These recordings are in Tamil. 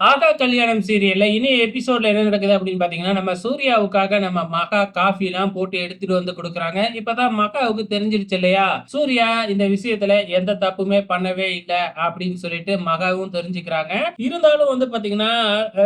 ஆகா கல்யாணம் சீரியல்ல இனி எபிசோட்ல என்ன நடக்குது அப்படின்னு பாத்தீங்கன்னா நம்ம சூர்யாவுக்காக நம்ம மகா காஃபி எல்லாம் போட்டு எடுத்துட்டு வந்து கொடுக்குறாங்க. இப்பதான் மகாவுக்கு தெரிஞ்சிருச்சு இல்லையா? சூர்யா இந்த விஷயத்துல எந்த தப்புமே பண்ணவே இல்லை அப்படின்னு சொல்லிட்டு மகாவும் தெரிஞ்சுக்கிறாங்க. இருந்தாலும் வந்து பாத்தீங்கன்னா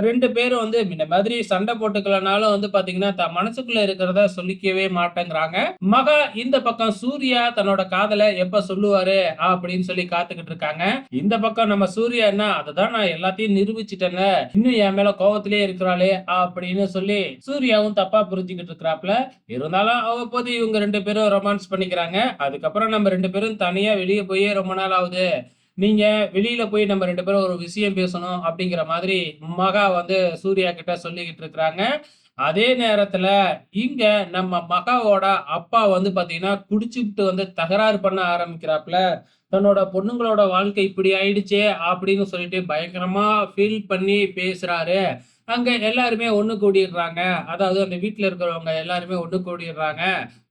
ரெண்டு பேரும் வந்து இந்த மாதிரி சண்டை போட்டுக்கலனாலும் வந்து பாத்தீங்கன்னா தன் மனசுக்குள்ள இருக்கிறத சொல்லிக்கவே மாட்டேங்கிறாங்க. மகா இந்த பக்கம் சூர்யா தன்னோட காதலை எப்ப சொல்லுவாரு அப்படின்னு சொல்லி காத்துக்கிட்டு இருக்காங்க. இந்த பக்கம் நம்ம சூர்யா என்ன அதை நான் எல்லாத்தையும் நிரூபிச்சு நிரூபிச்சுட்டேங்க இன்னும் என் மேல கோவத்திலே இருக்கிறாளே அப்படின்னு சொல்லி சூர்யாவும் தப்பா புரிஞ்சுக்கிட்டு இருக்கிறாப்ல இருந்தாலும் அவ்வப்போது இவங்க ரெண்டு பேரும் ரொமான்ஸ் பண்ணிக்கிறாங்க. அதுக்கப்புறம் நம்ம ரெண்டு பேரும் தனியா வெளியே போயே ரொம்ப நாள் ஆகுது. நீங்க வெளியில போய் நம்ம ரெண்டு பேரும் ஒரு விஷயம் பேசணும் அப்படிங்கிற மாதிரி மகா வந்து சூர்யா கிட்ட சொல்லிக்கிட்டு இருக்கிறாங்க. அதே நேரத்துல இங்க நம்ம மகாவோட அப்பா வந்து பாத்தீங்கன்னா குடிச்சுட்டு வந்து தகராறு பண்ண ஆரம்பிக்கிறாப்புல தன்னோட பொண்ணுங்களோட வாழ்க்கை இப்படி ஆயிடுச்சே அப்படின்னு சொல்லிட்டு பயங்கரமா ஃபீல் பண்ணி பேசுறாரு. அங்க எல்லாருமே ஒண்ணு கூடிடுறாங்க. அதாவது அந்த வீட்டில் இருக்கிறவங்க எல்லாருமே ஒண்ணு கூடிடுறாங்க.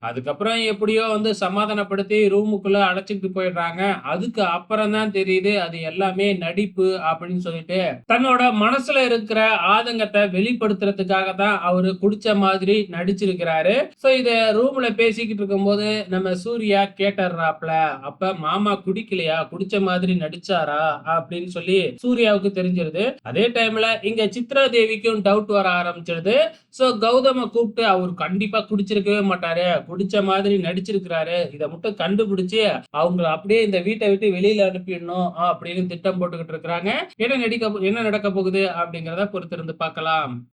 அதுக்கப்புறம் எப்படியோ வந்து சமாதானப்படுத்தி ரூமுக்குள்ள அடைச்சிட்டு போயிடுறாங்க. அதுக்கு அப்புறம் தான் தெரியுது அது எல்லாமே நடிப்பு அப்படின்னு சொல்லிட்டு தன்னோட மனசுல இருக்கிற ஆதங்கத்தை வெளிப்படுத்துறதுக்காக தான் அவரு குடிச்ச மாதிரி நடிச்சிருக்கிறாரு. சோ இத ரூம்ல பேசிக்கிட்டு இருக்கும்போது நம்ம சூர்யா கேட்டுறாப்ல அப்ப மாமா குடிக்கலையா? குடிச்ச மாதிரி நடிச்சாரா? அப்படின்னு சொல்லி சூர்யாவுக்கு தெரிஞ்சிருது. அதே டைம்ல இங்க சித்ரா தேவிக்கும் டவுட் வர ஆரம்பிச்சிருது சோ கௌதம கூப்பிட்டு அவர் கண்டிப்பா குடிச்சிருக்கவே மாட்டாரு. குடிச்ச மாதிரி நடிச்சிருக்கிறாரு. இதை மட்டும் கண்டுபிடிச்சு அவங்கள அப்படியே இந்த வீட்டை விட்டு வெளியில அனுப்பிடணும் அப்படின்னு திட்டம் போட்டுக்கிட்டு இருக்கிறாங்க. என்ன நடிக்க என்ன நடக்க போகுது அப்படிங்கிறத பொறுத்திருந்து பார்க்கலாம்.